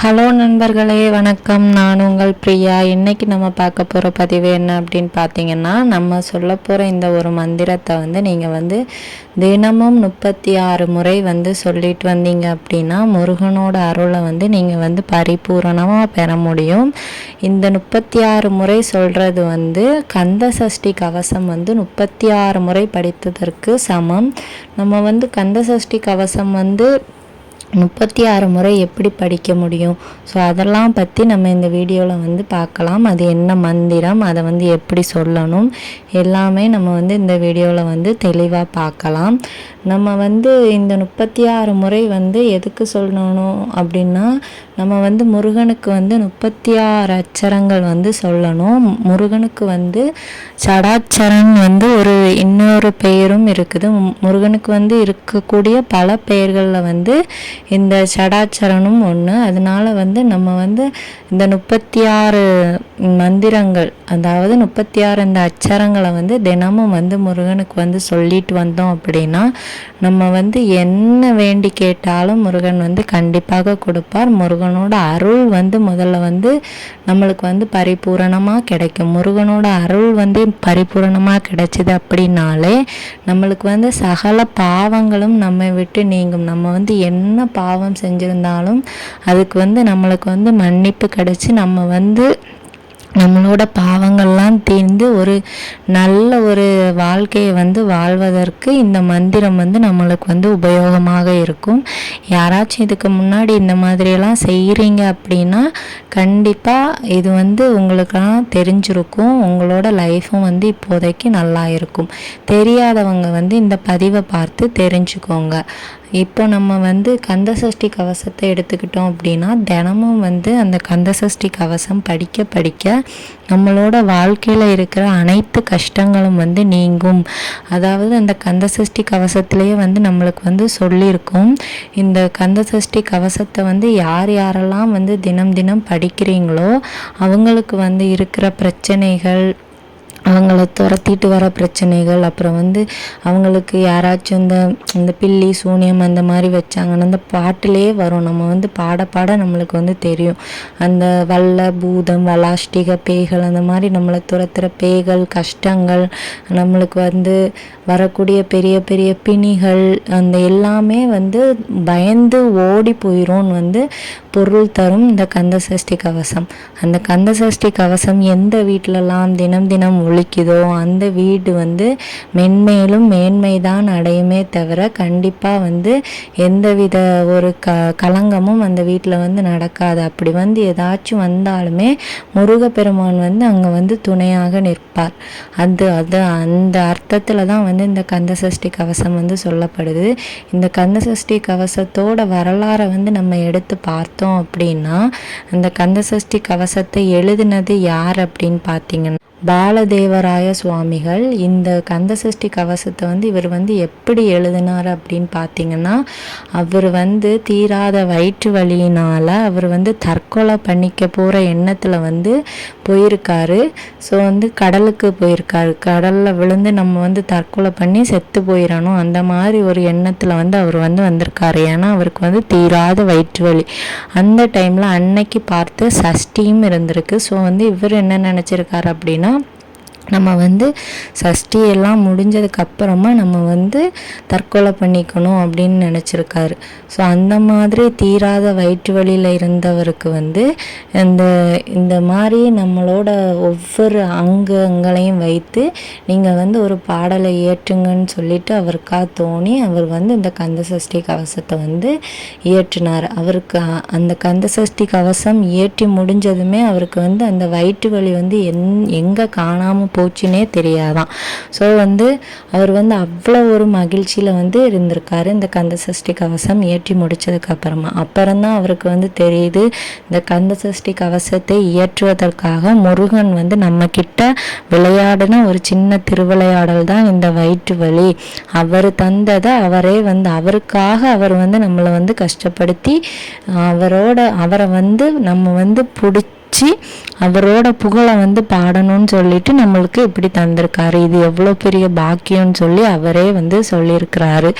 Hello நண்பர்களே வணக்கம். நான் உங்கள் பிரியா. இன்னைக்கு நம்ம பார்க்க போகிற பதிவு என்ன அப்படின்னு பார்த்தீங்கன்னா நம்ம சொல்ல போகிற இந்த ஒரு மந்திரத்தை வந்து நீங்கள் வந்து தினமும் முப்பத்தி ஆறு முறை வந்து சொல்லிட்டு வந்தீங்க அப்படின்னா முருகனோட அருளை வந்து நீங்கள் வந்து பரிபூரணமாக பெற முடியும். இந்த முப்பத்தி ஆறு முறை சொல்கிறது வந்து கந்த சஷ்டி கவசம் வந்து முப்பத்தி ஆறு முறை படித்ததற்கு சமம். நம்ம வந்து கந்த சஷ்டி கவசம் வந்து முப்பத்தி ஆறு முறை எப்படி படிக்க முடியும்? ஸோ அதெல்லாம் பற்றி நம்ம இந்த வீடியோவில் வந்து பார்க்கலாம். அது என்ன மந்திரம் அதை வந்து எப்படி சொல்லணும் எல்லாமே நம்ம வந்து இந்த வீடியோவில் வந்து தெளிவாக பார்க்கலாம். நம்ம வந்து இந்த முப்பத்தி ஆறு முறை வந்து எதுக்கு சொல்லணும் அப்படின்னா நம்ம வந்து முருகனுக்கு வந்து முப்பத்தி ஆறு அச்சரங்கள் வந்து சொல்லணும். முருகனுக்கு வந்து சடாச்சரன் வந்து ஒரு இன்னொரு பெயரும் இருக்குது. முருகனுக்கு வந்து இருக்கக்கூடிய பல பெயர்களில் வந்து இந்த சடாச்சரனும் ஒன்று அதனால வந்து நம்ம வந்து இந்த முப்பத்தி ஆறு மந்திரங்கள் அதாவது முப்பத்தி ஆறு இந்த அச்சரங்களை வந்து தினமும் வந்து முருகனுக்கு வந்து சொல்லிட்டு வந்தோம் அப்படின்னா நம்ம வந்து என்ன வேண்டி கேட்டாலும் முருகன் வந்து கண்டிப்பாக கொடுப்பார். முருகன் முருகனோட அருள் வந்து முதல்ல வந்து நம்மளுக்கு வந்து பரிபூரணமாக கிடைக்கும். முருகனோட அருள் வந்து பரிபூரணமாக கிடைச்சிது அப்படின்னாலே நம்மளுக்கு வந்து சகல பாவங்களும் நம்மை விட்டு நீங்கும். நம்ம வந்து என்ன பாவம் செஞ்சுருந்தாலும் அதுக்கு வந்து நம்மளுக்கு வந்து மன்னிப்பு கிடைச்சி நம்ம வந்து நம்மளோட பாவங்கள்லாம் தீர்ந்து ஒரு நல்ல ஒரு வாழ்க்கையை வந்து வாழ்வதற்கு இந்த மந்திரம் வந்து நம்மளுக்கு வந்து உபயோகமாக இருக்கும். யாராச்சும் இதுக்கு முன்னாடி இந்த மாதிரியெல்லாம் செய்கிறீங்க அப்படின்னா கண்டிப்பாக இது வந்து உங்களுக்கெல்லாம் தெரிஞ்சிருக்கும். உங்களோட லைஃப்பும் வந்து இப்போதைக்கு நல்லா இருக்கும். தெரியாதவங்க வந்து இந்த பதிவை பார்த்து தெரிஞ்சுக்கோங்க. இப்போ நம்ம வந்து கந்தசஷ்டி கவசத்தை எடுத்துக்கிட்டோம் அப்படின்னா தினமும் வந்து அந்த கந்தசஷ்டி கவசம் படிக்க படிக்க நம்மளோட வாழ்க்கையில் இருக்கிற அனைத்து கஷ்டங்களும் வந்து நீங்கும். அதாவது அந்த கந்தசஷ்டி கவசத்திலேயே வந்து நம்மளுக்கு வந்து சொல்லியிருக்கோம். இந்த கந்தசஷ்டி கவசத்தை வந்து யார் யாரெல்லாம் வந்து தினம் தினம் படிக்கிறீங்களோ அவங்களுக்கு வந்து இருக்கிற பிரச்சனைகள் அவங்கள துரத்திட்டு வர பிரச்சனைகள் அப்புறம் வந்து அவங்களுக்கு யாராச்சும் இந்த இந்த பில்லி சூனியம் அந்த மாதிரி வச்சாங்கன்னா அந்த பாட்டிலே வரும். நம்ம வந்து பாட பாட நம்மளுக்கு வந்து தெரியும். அந்த வல்ல பூதம் வலாஷ்டிக பேய்கள் அந்த மாதிரி நம்மளை துரத்துகிற பேய்கள் கஷ்டங்கள் நம்மளுக்கு வந்து வரக்கூடிய பெரிய பெரிய பிணிகள் அந்த எல்லாமே வந்து பயந்து ஓடி போயிடும்னு வந்து பொருள் தரும் இந்த கந்த சஷ்டி கவசம். அந்த கந்த சஷ்டி கவசம் எந்த வீட்டிலலாம் தினம் தினம் ஒழிக்குதோ அந்த வீடு வந்து மென்மேலும் மேன்மை தான் அடையுமே தவிர கண்டிப்பாக வந்து எந்தவித ஒரு க கலங்கமும் அந்த வீட்டில் வந்து நடக்காது. அப்படி வந்து ஏதாச்சும் வந்தாலுமே முருகப்பெருமான் வந்து அங்கே வந்து துணையாக நிற்பார். அது அது அந்த அர்த்தத்தில் தான் வந்து இந்த கந்தசஷ்டி கவசம் வந்து சொல்லப்படுது. இந்த கந்தசஷ்டி கவசத்தோட வரலாறை வந்து நம்ம எடுத்து பார்த்தோம் அப்படின்னா அந்த கந்தசஷ்டி கவசத்தை எழுதினது யார் அப்படின்னு பார்த்தீங்கன்னா பாலதேவராய சுவாமிகள் இந்த கந்தசஷ்டி கவசத்தை வந்து இவர் வந்து எப்படி எழுதினார் அப்படின்னு பார்த்தீங்கன்னா அவர் வந்து தீராத வயிற்று வழியினால் அவர் வந்து தற்கொலை பண்ணிக்க போகிற எண்ணத்தில் வந்து போயிருக்காரு. ஸோ வந்து கடலுக்கு போயிருக்காரு. கடலில் விழுந்து நம்ம வந்து தற்கொலை பண்ணி செத்து போயிடணும் அந்த மாதிரி ஒரு எண்ணத்தில் வந்து அவர் வந்து வந்திருக்காரு. ஏன்னா அவருக்கு வந்து தீராத வயிற்று வலி. அந்த டைமில் அன்னைக்கு பார்த்து சஷ்டியும் இருந்திருக்கு. ஸோ வந்து இவர் என்ன நினச்சிருக்காரு அப்படின்னா Україна. நம்ம வந்து சஷ்டி எல்லாம் முடிஞ்சதுக்கப்புறமா நம்ம வந்து தற்கொலை பண்ணிக்கணும் அப்படின்னு நினச்சிருக்காரு. ஸோ அந்த மாதிரி தீராத வயிற்று வழியில் இருந்தவருக்கு வந்து இந்த இந்த மாதிரி நம்மளோட ஒவ்வொரு அங்கங்களையும் வைத்து நீங்கள் வந்து ஒரு பாடலை ஏற்றுங்கன்னு சொல்லிட்டு அவருக்கா தோணி அவர் வந்து இந்த கந்த சஷ்டி கவசத்தை வந்து இயற்றினார். அவருக்கு அந்த கந்த சஷ்டி கவசம் இயற்றி முடிஞ்சதுமே அவருக்கு வந்து அந்த வயிற்று வலி வந்து எங் எங்கே காணாமல் போச்சுன்னே தெரியாதான். ஸோ வந்து அவர் வந்து அவ்வளோ ஒரு மகிழ்ச்சியில் வந்து இருந்திருக்காரு. இந்த கந்த சஷ்டி கவசம் ஏற்றி முடித்ததுக்கு அப்புறமா. அப்புறம்தான் அவருக்கு வந்து தெரியுது இந்த கந்த சஷ்டி கவசத்தை இயற்றுவதற்காக முருகன் வந்து நம்ம கிட்ட விளையாடின ஒரு சின்ன திருவிளையாடல் தான் இந்த வயிற்று வலி. அவர் தந்ததை அவரே வந்து அவருக்காக அவர் வந்து நம்மளை வந்து கஷ்டப்படுத்தி அவரோட அவரை வந்து நம்ம வந்து பிடிச்சி வச்சு அவரோட புகழை வந்து பாடணும்னு சொல்லிட்டு நம்மளுக்கு இப்படி தந்திருக்காரு. இது எவ்வளோ பெரிய பாக்கியம்னு சொல்லி அவரே வந்து சொல்லியிருக்கிறாரு.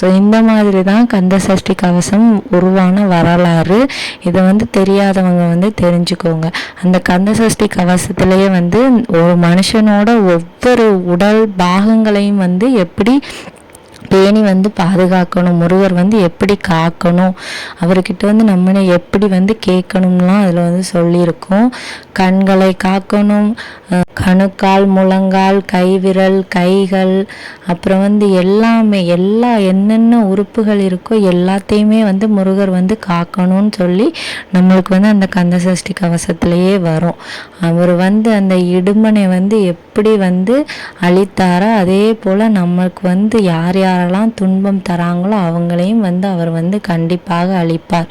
ஸோ இந்த மாதிரி தான் கந்த சஷ்டி கவசம் உருவான வரலாறு. இதை வந்து தெரியாதவங்க வந்து தெரிஞ்சுக்கோங்க. அந்த கந்த சஷ்டி கவசத்திலேயே வந்து ஒரு மனுஷனோட ஒவ்வொரு உடல் பாகங்களையும் வந்து எப்படி பேணி வந்து பாதுகாக்கணும். முருகர் வந்து எப்படி காக்கணும்? அவர்கிட்ட வந்து நம்மளை எப்படி வந்து கேட்கணும்லாம் அதில் வந்து சொல்லியிருக்கோம். கண்களை காக்கணும். கணுக்கால் முழங்கால் கைவிரல் கைகள் அப்புறம் வந்து எல்லாமே எல்லா என்னென்ன உறுப்புகள் இருக்கோ எல்லாத்தையுமே வந்து முருகர் வந்து காக்கணும்னு சொல்லி நம்மளுக்கு வந்து அந்த கந்த சஷ்டி கவசத்திலேயே வரும். அவர் வந்து அந்த இடுமனை வந்து எப்படி வந்து அழித்தாரோ அதே போல் நம்மளுக்கு வந்து யார் யாரெல்லாம் துன்பம் தராங்களோ அவங்களையும் வந்து அவர் வந்து கண்டிப்பாக அழிப்பார்.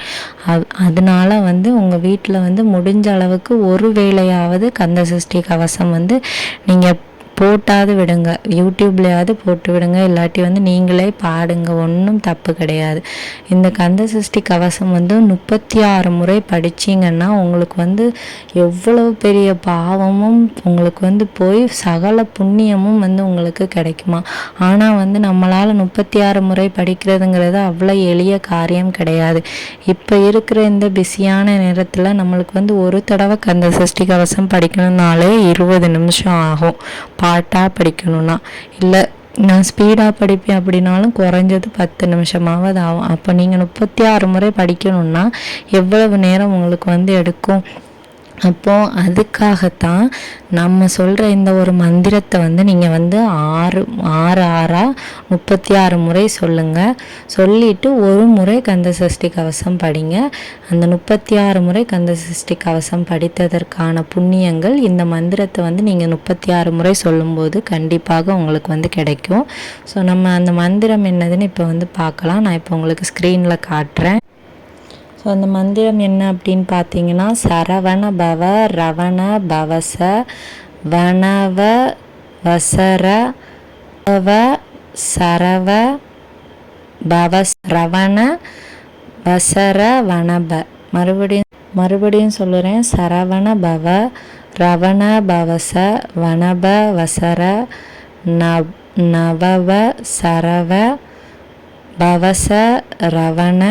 அதனால வந்து உங்கள் வீட்டில் வந்து முடிஞ்ச அளவுக்கு ஒரு வேளையாவது கந்த சஷ்டி கவசம் வந்து நீங்கள் போட்டாவது விடுங்க. யூடியூப்லேயாவது போட்டு விடுங்க. இல்லாட்டி வந்து நீங்களே பாடுங்க. ஒன்றும் தப்பு கிடையாது. இந்த கந்த சஷ்டி கவசம் வந்து முப்பத்தி ஆறு முறை படிச்சிங்கன்னா உங்களுக்கு வந்து எவ்வளவு பெரிய பாவமும் உங்களுக்கு வந்து போய் சகல புண்ணியமும் வந்து உங்களுக்கு கிடைக்குமா? ஆனால் வந்து நம்மளால் முப்பத்தி ஆறு முறை படிக்கிறதுங்கிறது அவ்வளோ எளிய காரியம் கிடையாது. இப்போ இருக்கிற இந்த பிஸியான நேரத்தில் நம்மளுக்கு வந்து ஒரு தடவை கந்த சஷ்டி கவசம் படிக்கணும்னாலே இருபது நிமிஷம் ஆகும். பாட்டாக படிக்கணும்னா. இல்லை நான் ஸ்பீடாக படிப்பேன் அப்படின்னாலும் குறைஞ்சது பத்து நிமிஷமாவது ஆகும். அப்போ நீங்கள் முப்பத்தி ஆறு முறை படிக்கணும்னா எவ்வளவு நேரம் உங்களுக்கு வந்து எடுக்கும்? அப்போது அதுக்காகத்தான் நம்ம சொல்கிற இந்த ஒரு மந்திரத்தை வந்து நீங்கள் வந்து ஆறு ஆறு ஆறாக முப்பத்தி ஆறு முறை சொல்லுங்கள் சொல்லிவிட்டு ஒரு முறை கந்த சஷ்டி கவசம் படிங்க. அந்த முப்பத்தி ஆறு முறை கந்த சஷ்டி கவசம் படித்ததற்கான புண்ணியங்கள் இந்த மந்திரத்தை வந்து நீங்கள் முப்பத்தி ஆறு முறை சொல்லும்போது கண்டிப்பாக உங்களுக்கு வந்து கிடைக்கும். ஸோ நம்ம அந்த மந்திரம் என்னதுன்னு இப்போ வந்து பார்க்கலாம். நான் இப்போ உங்களுக்கு ஸ்க்ரீனில் காட்டுறேன். ஸோ அந்த மந்திரம் என்ன அப்படின்னு பார்த்தீங்கன்னா சரவண பவ ரவண பவச வனவ வசர பவ சரவ பவஸ் ரவண வசர வனப. மறுபடியும் மறுபடியும் சொல்லுறேன். சரவண பவ ரவண பவச வனப வசர நவவ சரவ பவச ரவண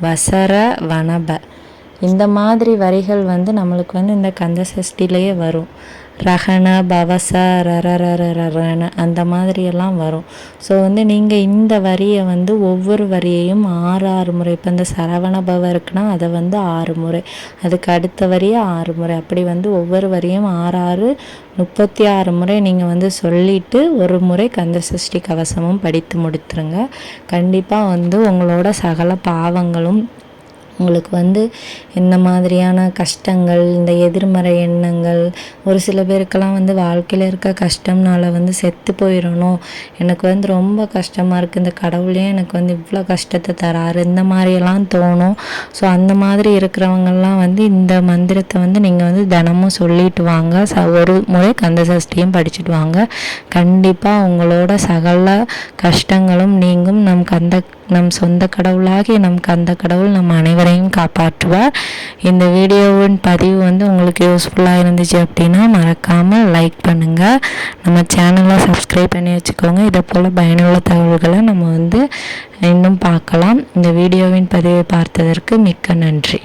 வசர வனப. இந்த மாதிரி வரிகள் வந்து நம்மளுக்கு வந்து இந்த கந்த சஷ்டிலேயே வரும். ரகண பவச ரரரரன அந்த மாதிரியெல்லாம் வரும். ஸோ வந்து நீங்கள் இந்த வரியை வந்து ஒவ்வொரு வரியையும் ஆறு ஆறு முறை. இப்போ இந்த சரவண பவ இருக்குன்னா அதை வந்து ஆறு முறை. அதுக்கு அடுத்த வரியை ஆறு முறை. அப்படி வந்து ஒவ்வொரு வரியும் ஆறு ஆறு முப்பத்தி ஆறு முறை நீங்கள் வந்து சொல்லிவிட்டு ஒரு முறை கந்த சஷ்டி கவசமும் படித்து முடித்துருங்க. கண்டிப்பாக வந்து உங்களோட சகல பாவங்களும் உங்களுக்கு வந்து இந்த மாதிரியான கஷ்டங்கள் இந்த எதிர்மறை எண்ணங்கள் ஒரு சில பேருக்கெல்லாம் வந்து வாழ்க்கையில் இருக்க கஷ்டம்னால வந்து செத்து போயிடணும். எனக்கு வந்து ரொம்ப கஷ்டமாக இருக்குது இந்த கடவுளே எனக்கு வந்து இவ்வளோ கஷ்டத்தை தராரு. இந்த மாதிரியெல்லாம் தோணும். ஸோ அந்த மாதிரி இருக்கிறவங்கெல்லாம் வந்து இந்த மந்திரத்தை வந்து நீங்கள் வந்து தினமும் சொல்லிட்டு வாங்க. ச ஒரு முறை கந்த சஷ்டியும் படிச்சுட்டு வாங்க. கண்டிப்பாக உங்களோட சகல கஷ்டங்களும் நீங்கும். நம் கந்த நம் சொந்த கடவுளாகி நம் கந்த கடவுள் நம் அனைவரையும் காப்பாற்றுவார். இந்த வீடியோவின் பதிவு வந்து உங்களுக்கு யூஸ்ஃபுல்லாக இருந்துச்சு அப்படின்னா மறக்காமல் லைக் பண்ணுங்கள் நம்ம சேனலை சப்ஸ்கிரைப் பண்ணி வச்சுக்கோங்க. இதை போல் பயனுள்ள தகவல்களை நம்ம வந்து இன்னும் பார்க்கலாம். இந்த வீடியோவின் பதிவை பார்த்ததற்கு மிக்க நன்றி.